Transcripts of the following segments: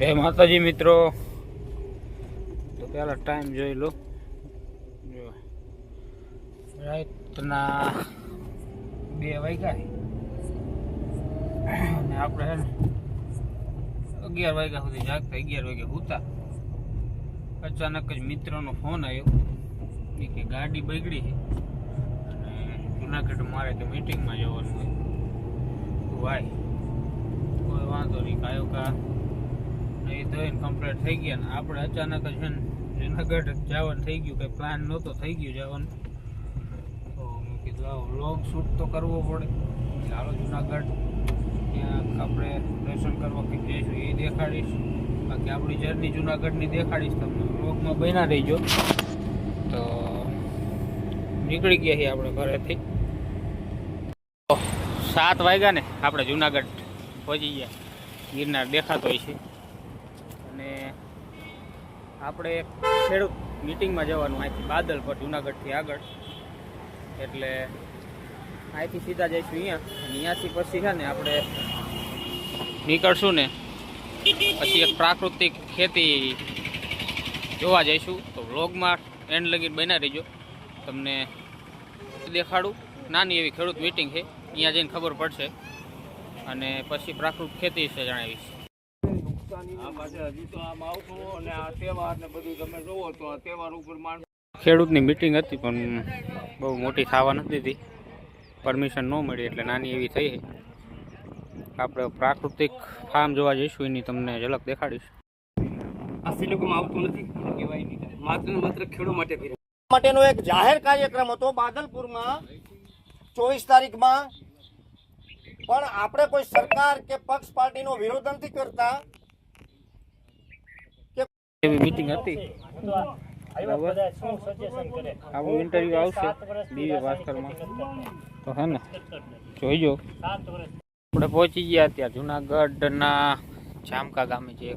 બે માતાજી મિત્રો. તો પેલા ટાઈમ જોઈ લો. જો. રાતના બે વાગ્યા. અને આપણે છે ને અગિયાર વાગ્યા સુધી જાગતા, અગિયાર વાગે હોતા. અચાનક જ મિત્રનો ફોન આવ્યો એ કે ગાડી બગડી છે. અને જુનાગઢ મારે તો મીટિંગમાં જવાનું હોય. તું કોઈ વાંધો નહીં, કાયો કા? એ ધોઈને કમ્પ્લીટ થઈ ગયા ને. આપણે અચાનક જ છે ને જુનાગઢ જવાનું થઈ ગયું. કંઈ પ્લાન નહોતો, થઈ ગયું જવાનું. તો મેં કીધું, આવો વ્લોગ શૂટ તો કરવો પડે. ચાલો જુનાગઢ. ત્યાં આપણે દર્શન કરવા કંઈક જઈશું, એ દેખાડીશ. બાકી આપણી જર્ની જુનાગઢની દેખાડીશ તમને. વ્લોગમાં બન્યા રહીજો. તો નીકળી ગયા છીએ આપણે ઘરેથી. સાત વાગ્યા ને આપણે જુનાગઢ પહોંચી ગયા. ગિરનાર દેખાતો હોય છે. અને આપણે એક ખેડૂત મિટિંગમાં જવાનું અહીંથી બાદલ પર જુનાગઢથી આગળ. એટલે અહીંથી સીધા જઈશું અહીંયા. અહીંયાથી પછી છે ને આપણે નીકળશું ને પછી એક પ્રાકૃતિક ખેતી જોવા જઈશું. તો વ્લોગમાં એન્ડ લગી બના રહીજો. તમને દેખાડું. નાની એવી ખેડૂત મિટિંગ છે. અહીંયા જઈને ખબર પડશે. અને પછી પ્રાકૃતિક ખેતી વિશે જણાવીશ. ખેડૂતની મિટિંગ હતી પણ બહુ મોટી થવા નથી હતી પરમિશન ન મળી એટલે નાની એવી થઈ આપણે પ્રાકૃતિક ફાર્મ જોવા જઈશું એની તમને ઝલક દેખાડીશ. આ સિલોકોમાં આવતું નથી કહેવાય માત્ર માત્ર ખેડૂત માટે માટેનો એક જાહેર કાર્યક્રમ હતો બાદલપુરમાં ચોવીસ તારીખમાં. પણ આપણે કોઈ સરકાર કે પક્ષ પાર્ટીનો વિરોધ નથી કરતા. એવી મિટિંગ હતી. આવું ઇન્ટરવ્યુ આવશે દિવ્ય ભાસ્કરમાં તો હે ને, જોઈજો. આપણે પહોંચી ગયા ત્યાં જુનાગઢના જામકા ગામે જે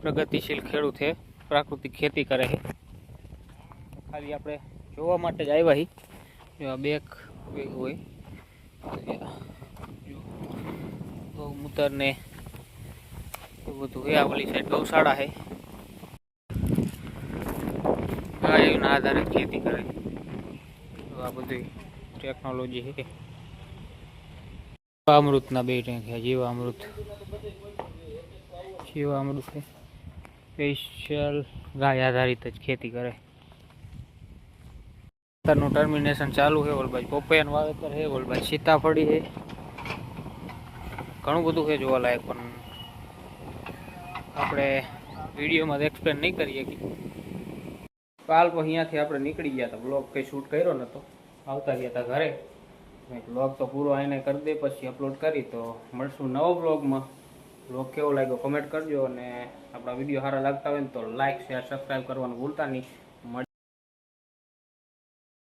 પ્રગતિશીલ ખેડૂત છે, પ્રાકૃતિક ખેતી કરે છે. ખાલી આપણે જોવા માટે જ આવ્યા હી આ બેક હોય. ગૌમૂતરને એ બધું છે આ ઓલી સાઈડ ગૌશાળા છે. ગાયોના આધારે ખેતી કરે તો આ બધી ટેકનોલોજી છે. અમૃતના બે ટેન્ક છે જીવામૃત જીવામૃત સ્પેશિયલ ગાય આધારિત જ ખેતી કરે. અત્યારનું ટર્મિનેશન ચાલુ છે. ઓલબાઈ પોપૈયાનું વાવેતર છે. ઓલબાઈ સીતાફળી છે. ઘણું બધું છે જોવાલાયક પણ આપણે વિડીયોમાં એક્સપ્લેન નહીં કરીએ. કે કાલ પછી અહીંયાથી આપણે નીકળી ગયા હતા બ્લોગ કંઈ શૂટ કર્યો નહોતો આવતા ગયા હતા ઘરે. બ્લોગ તો પૂરો આને કરી દે, પછી અપલોડ કરી તો મળશું નવો બ્લોગમાં બ્લોગ કેવો લાગ્યો કમેન્ટ કરજો અને આપણા વીડિયો સારા લાગતા હોય ને તો લાઇક શેર સબસ્ક્રાઈબ કરવાનું ભૂલતા નહીં.